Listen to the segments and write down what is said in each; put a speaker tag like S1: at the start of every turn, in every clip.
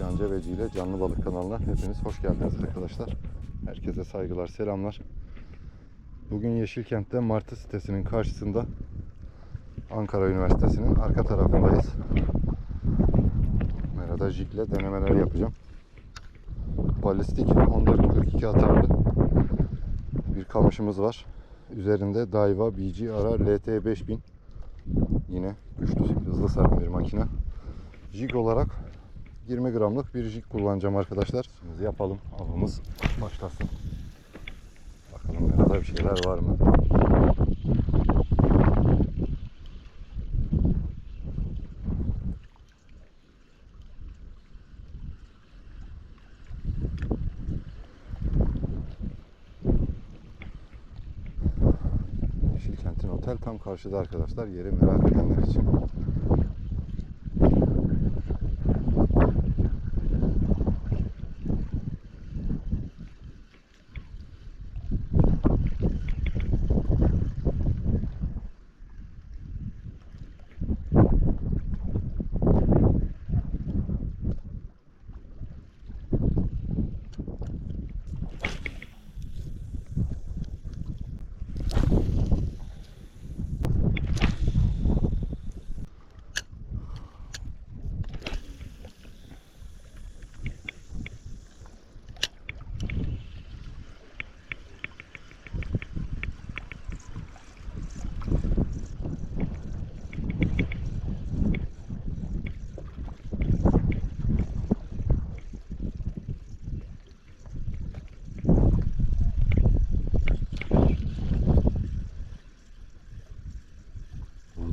S1: Can Cebeci ile Canlı Balık kanalına hepiniz hoş geldiniz arkadaşlar. Herkese saygılar, selamlar. Bugün Yeşilkent'te Martı sitesinin karşısında Ankara Üniversitesi'nin arka tarafındayız. Merada jikle denemeler yapacağım. Balistik 1442 atarlı bir kamışımız var. Üzerinde Daiwa BG Ara LT 5000 yine güçlü hızlı saran bir makine. Jig olarak 20 gramlık bir jig kullanacağım arkadaşlar. Şimdi yapalım. Avımız başlasın. Bakalım merada bir şeyler var mı? Yeşilkent'in otel tam karşıda arkadaşlar. Yeri merak edenler için.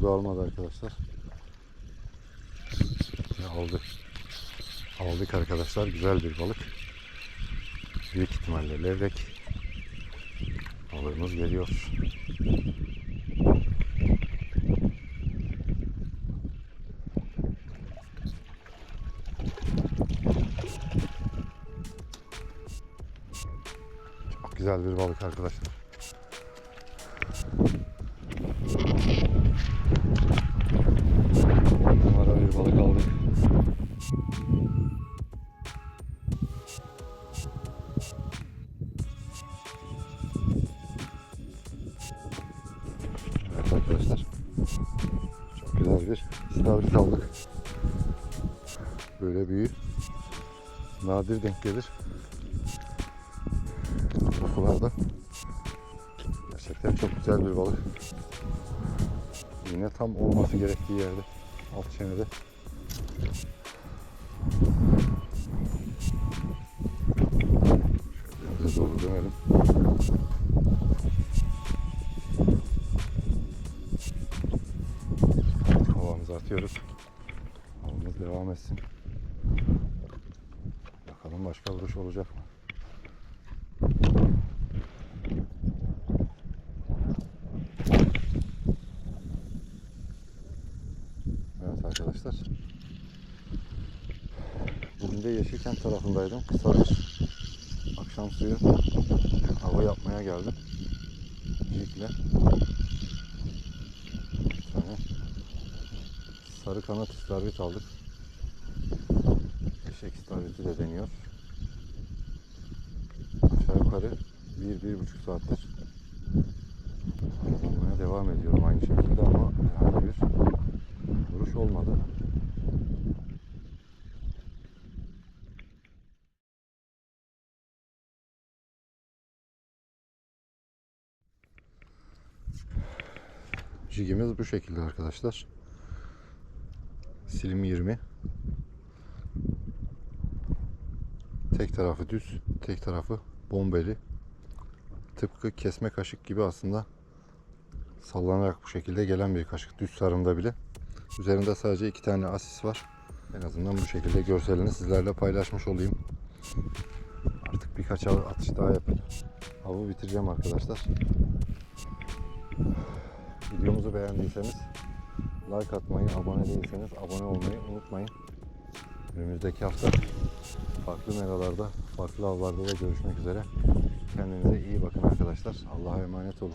S1: Almadı arkadaşlar. Aldık. Aldık arkadaşlar. Güzel bir balık. Büyük ihtimalle levrek. Balığımız geliyor. Çok güzel bir balık arkadaşlar. Balık aldık. Evet arkadaşlar. Çok güzel bir istavrit aldık. Böyle büyük. Nadir denk gelir. Kokularda. Gerçekten çok güzel bir balık. Yine tam olması gerektiği yerde. Alt çenede. Şöyle doğru dönelim. Havamızı atıyoruz. Havamız devam etsin. Bakalım başka vuruş olacak mı? Evet arkadaşlar. Bugün de Yeşilkent tarafındaydım. Kısa bir akşam suyu hava yapmaya geldim. Jikle. Bir sarı kanat istavrit aldık. Eşek istavriti de deniyor. Aşağı yukarı bir, bir buçuk saattir kullanmaya devam ediyorum aynı şekilde ama herhangi bir olmadı. Jigimiz bu şekilde arkadaşlar. Silim 20. Tek tarafı düz, tek tarafı bombeli. Tıpkı kesme kaşık gibi aslında sallanarak bu şekilde gelen bir kaşık düz sarımda bile. Üzerinde sadece iki tane asis var. En azından bu şekilde görselini sizlerle paylaşmış olayım. Artık birkaç atış daha yapıp avı bitireceğim arkadaşlar. Videomuzu beğendiyseniz like atmayı, abone değilseniz abone olmayı unutmayın. Önümüzdeki hafta farklı meralarda, farklı avlarda da görüşmek üzere. Kendinize iyi bakın arkadaşlar. Allah'a emanet olun.